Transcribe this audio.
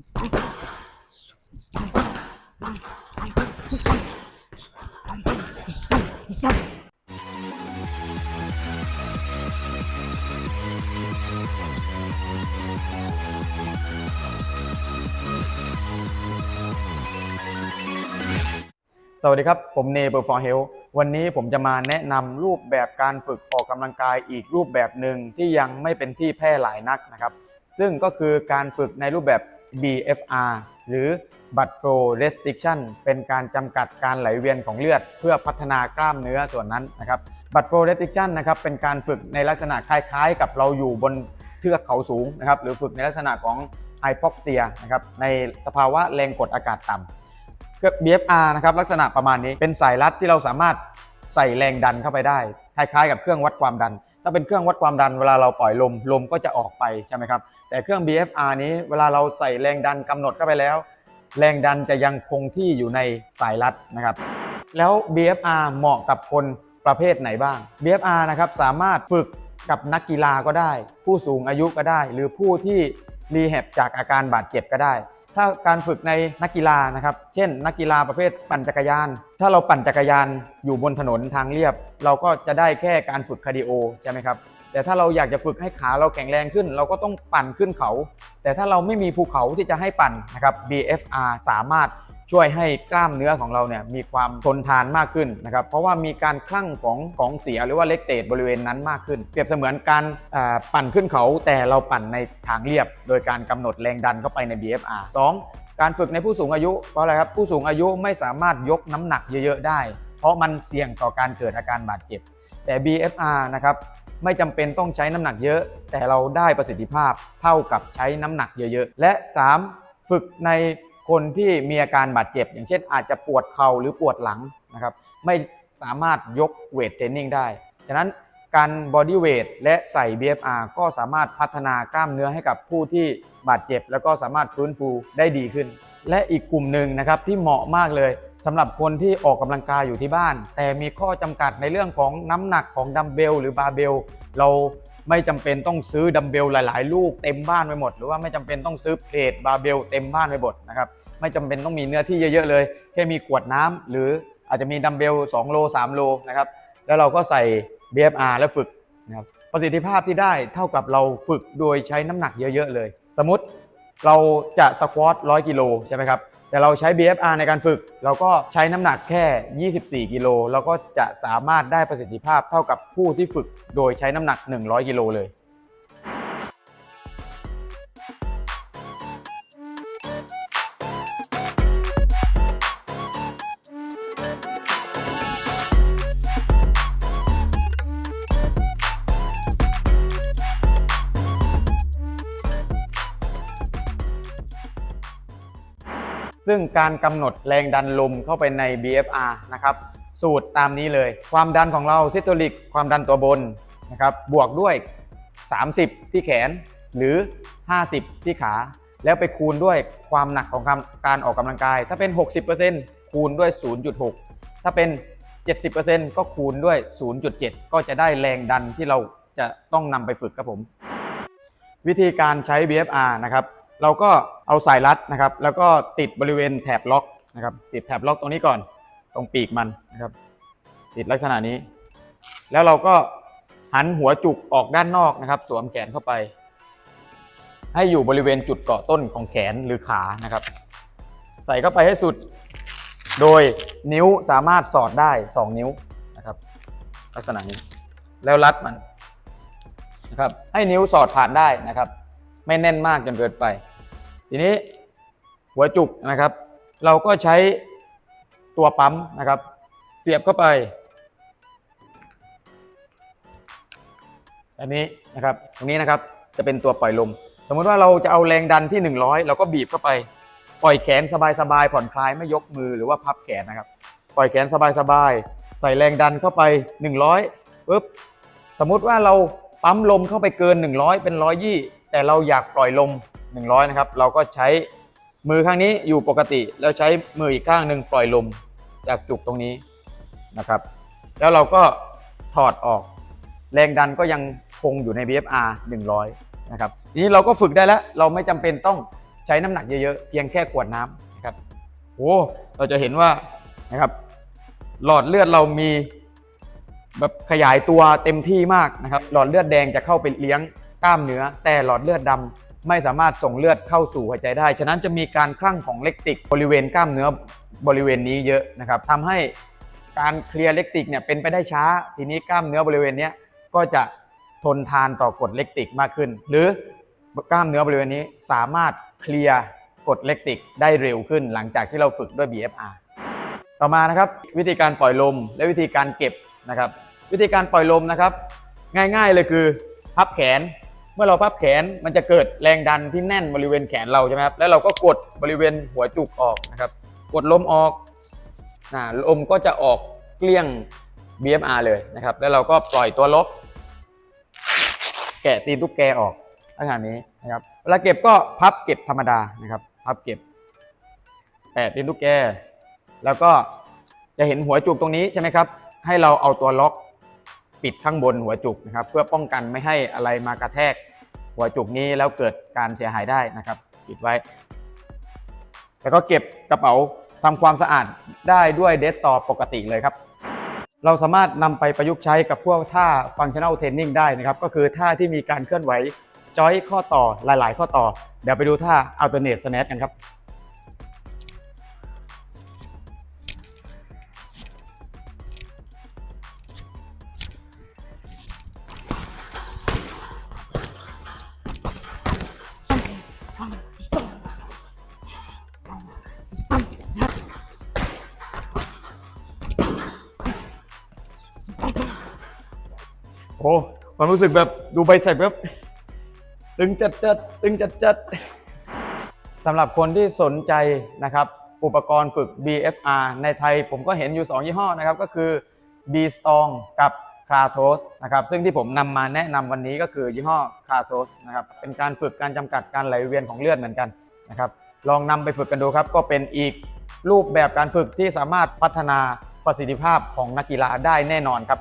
สวัสดีครับ ผมเนเบอร์ฟอร์เฮลวันนี้ผมจะมาแนะนำรูปแบบการฝึกออกกำลังกายอีกรูปแบบหนึ่งที่ยังไม่เป็นที่แพร่หลายนักนะครับ ซึ่งก็คือการฝึกในรูปแบบ BFR หรือ Blood Flow Restriction เป็นการจำกัดการไหลเวียนของเลือด เพื่อพัฒนากล้ามเนื้อส่วนนั้นนะครับ Blood Flow Restriction นะครับเป็นการฝึกในลักษณะคล้ายๆ กับเราอยู่บนเทือกเขาสูงนะครับหรือฝึกในลักษณะของ hypoxia นะครับในสภาวะแรงกดอากาศต่ำเครื่อง BFR นะครับลักษณะประมาณนี้เป็นสายรัดที่เราสามารถใส่แรงดันเข้าไปได้ คล้ายๆ กับเครื่องวัดความดัน ถ้าเป็นเครื่องวัดความดันเวลาเราปล่อยลมลมก็จะออกไปใช่ไหมครับ แต่เครื่อง BFR นี้เวลาเราใส่แรงดันกำหนดเข้าไปแล้ว แรงดันจะยังคงที่อยู่ในสายรัดนะครับ แล้ว BFR เหมาะกับคนประเภทไหนบ้าง BFR นะครับสามารถฝึกกับนักกีฬาก็ได้ ผู้สูงอายุก็ได้ หรือผู้ที่รีแฮบจากอาการบาดเจ็บก็ได้ ถ้าการฝึกในนักกีฬานะครับ เช่น นักกีฬาประเภทปั่นจักรยาน ถ้าเราปั่นจักรยานอยู่บนถนนทางเรียบ เราก็จะได้แค่การฝึกคาร์ดิโอใช่ไหมครับ แต่ถ้าเราอยากจะฝึกให้ขาเราแข็งแรงขึ้น เราก็ต้องปั่นขึ้นเขา แต่ถ้าเราไม่มีภูเขาที่จะให้ปั่นนะครับ BFR สามารถช่วยให้กล้ามเนื้อของเราเนี่ยมีความทนทานมากขึ้นนะครับ เพราะว่ามีการคลั่งของของเสียหรือว่าเล็กเตดบริเวณนั้นมากขึ้น เปรียบเสมือนการปั่นขึ้นเขาแต่เราปั่นในทางเรียบ โดยการกำหนดแรงดันเข้าไปใน BFR 2 การฝึกในผู้สูงอายุเพราะอะไรครับผู้สูงอายุไม่สามารถยกน้ำหนักเยอะๆได้ เพราะมันเสี่ยงต่อการเกิดอาการบาดเจ็บ แต่ BFR นะครับ ไม่จำเป็นต้องใช้น้ำหนักเยอะ แต่เราได้ประสิทธิภาพเท่ากับใช้น้ำหนักเยอะๆ และ 3. ฝึกในคนที่มีอาการบาดเจ็บ อย่างเช่นอาจจะปวดเข่าหรือปวดหลังนะครับไม่สามารถยกเวทเทรนนิ่งได้ฉะนั้นการบอดี้เวทและใส่ BFR ก็สามารถพัฒนากล้ามเนื้อให้กับผู้ที่บาดเจ็บ แล้วก็สามารถฟื้นฟูได้ดีขึ้น และอีกกลุ่มหนึ่งนะครับที่เหมาะมากเลยสำหรับคนที่ออกกำลังกายอยู่ที่บ้าน แต่มีข้อจำกัดในเรื่องของน้ำหนักของดัมเบลหรือบาร์เบลเราไม่จำเป็นต้องซื้อดัมเบลหลาย ๆ ลูกเต็มบ้านไปหมด หรือว่าไม่จำเป็นต้องซื้อเพลทบาร์เบลเต็มบ้านไปหมดนะครับไม่จำเป็นต้องมีเนื้อที่เยอะ ๆ เลย แค่มีขวดน้ำหรืออาจจะมีดัมเบล2โล3โลนะครับแล้วเราก็ใส่ BFR แล้วฝึกนะครับประสิทธิภาพที่ได้เท่ากับเราฝึกโดยใช้น้ำหนักเยอะ ๆ เลย สมมติ เราจะสควอต100 กิโลใช่ไหมครับ แต่เราใช้ BFR ในการฝึก เราก็ใช้น้ำหนักแค่ 24 กิโล เราก็จะสามารถได้ประสิทธิภาพเท่ากับผู้ที่ฝึกโดยใช้น้ำหนัก 100 กิโลเลย ซึ่งการกำหนดแรงดันลมเข้าไปใน BFR นะครับ สูตรตามนี้เลย ความดันของเราซิสโตลิกความดันตัวบนนะครับ บวกด้วย 30 ที่แขนหรือ 50 ที่ขา แล้วไปคูณด้วยความหนักของการออกกำลังกาย ถ้าเป็น 60%คูณด้วย 0.6 ถ้าเป็น 70%ก็คูณด้วย 0.7 ก็จะได้แรงดันที่เราจะต้องนำไปฝึกครับผม วิธีการใช้ BFR นะครับ เราก็เอาสายรัดนะครับ แล้วก็ติดบริเวณแถบล็อกนะครับ ติดแถบล็อกตรงนี้ก่อน ตรงปีกมันนะครับ ติดลักษณะนี้ แล้วเราก็หันหัวจุกออกด้านนอกนะครับ สวมแขนเข้าไป ให้อยู่บริเวณจุดเกาะต้นของแขนหรือขานะครับ ใส่เข้าไปให้สุด โดยนิ้วสามารถสอดได้ 2 นิ้วนะครับ ลักษณะนี้ แล้วรัดมันนะครับ ให้นิ้วสอดผ่านได้นะครับ ไม่แน่นมากจนเกินไป ทีนี้หัวจุกนะครับ เราก็ใช้ตัวปั๊มนะครับ เสียบเข้าไปอันนี้นะครับตรงนี้นะครับจะเป็นตัวปล่อยลม สมมติว่าเราจะเอาแรงดันที่ 100 เราก็บีบเข้าไป ปล่อยแขนสบายๆผ่อนคลายไม่ยกมือหรือว่าพับแขนนะครับ ปล่อยแขนสบายๆใส่แรงดันเข้าไป 100ปุ๊บสมมุติว่าเราปั๊มลมเข้าไปเกิน 100 เป็น120แต่เราอยากปล่อยลม 100 นะครับ เราก็ใช้มือข้างนี้อยู่ปกติ แล้วใช้มืออีกข้างหนึ่งปล่อยลมจากจุกตรงนี้นะครับ แล้วเราก็ถอดออก แรงดันก็ยังคงอยู่ใน BFR 100 นะครับทีนี้เราก็ฝึกได้แล้ว เราไม่จำเป็นต้องใช้น้ำหนักเยอะๆ เพียงแค่ขวดน้ำนะครับโอ้เราจะเห็นว่านะครับหลอดเลือดเรามีแบบขยายตัวเต็มที่มากนะครับ หลอดเลือดแดงจะเข้าไปเลี้ยงกล้ามเนื้อ แต่หลอดเลือดดำ ไม่สามารถส่งเลือดเข้าสู่หัวใจได้ ฉะนั้นจะมีการคลั่งของเลกติกบริเวณกล้ามเนื้อบริเวณนี้เยอะนะครับทำให้การเคลียร์เลกติกเนี่ยเป็นไปได้ช้า ทีนี้กล้ามเนื้อบริเวณนี้ก็จะทนทานต่อกดเลกติกมากขึ้น หรือกล้ามเนื้อบริเวณนี้สามารถเคลียร์กดเลกติกได้เร็วขึ้น หลังจากที่เราฝึกด้วย BFR ต่อมานะครับวิธีการปล่อยลมและวิธีการเก็บนะครับ วิธีการปล่อยลมนะครับ ง่ายๆเลยคือพับแขน เมื่อเราพับแขนมันจะเกิดแรงดันที่แน่นบริเวณแขนเราใช่ไหมครับแล้วเราก็กดบริเวณหัวจุกออกนะครับกดลมออกนะลมก็จะออกเกลี้ยง BFR เลยนะครับ แล้วเราก็ปล่อยตัวลบ แกะตีนตุ๊กแกออกลักษณะนี้นะครับเวลาเก็บก็พับเก็บธรรมดานะครับพับเก็บแปะตีนตุ๊กแก แล้วก็จะเห็นหัวจุกตรงนี้ใช่ไหมครับ ให้เราเอาตัวล็อก ปิดข้างบนหัวจุกนะครับ เพื่อป้องกันไม่ให้อะไรมากระแทกหัวจุกนี้แล้วเกิดการเสียหายได้นะครับ ปิดไว้ แล้วก็เก็บกระเป๋าทำความสะอาดได้ด้วยเดสต่อปกติเลยครับ เราสามารถนำไปประยุกต์ใช้กับพวกท่า functional training ได้นะครับ ก็คือท่าที่มีการเคลื่อนไหวจอยข้อต่อหลาย ๆ ข้อต่อ เดี๋ยวไปดูท่า alternate snatch กันครับ โอ้ความรู้สึกแบบดูใบเสร็จแบบตึงจัดจัดตึงจัดจัดสำหรับคนที่สนใจนะครับ อุปกรณ์ฝึก BFR ในไทยผมก็เห็นอยู่ 2 ยี่ห้อนะครับ ก็คือ B Strong กับ c r a t o s นะครับ ซึ่งที่ผมนำมาแนะนำวันนี้ก็คือยี่ห้อ c r a t o s นะครับ เป็นการฝึกการจำกัดการไหลเวียนของเลือดเหมือนกันนะครับ ลองนำไปฝึกกันดูครับ ก็เป็นอีกรูปแบบการฝึกที่สามารถพัฒนาประสิทธิภาพของนักกีฬาได้แน่นอนครับ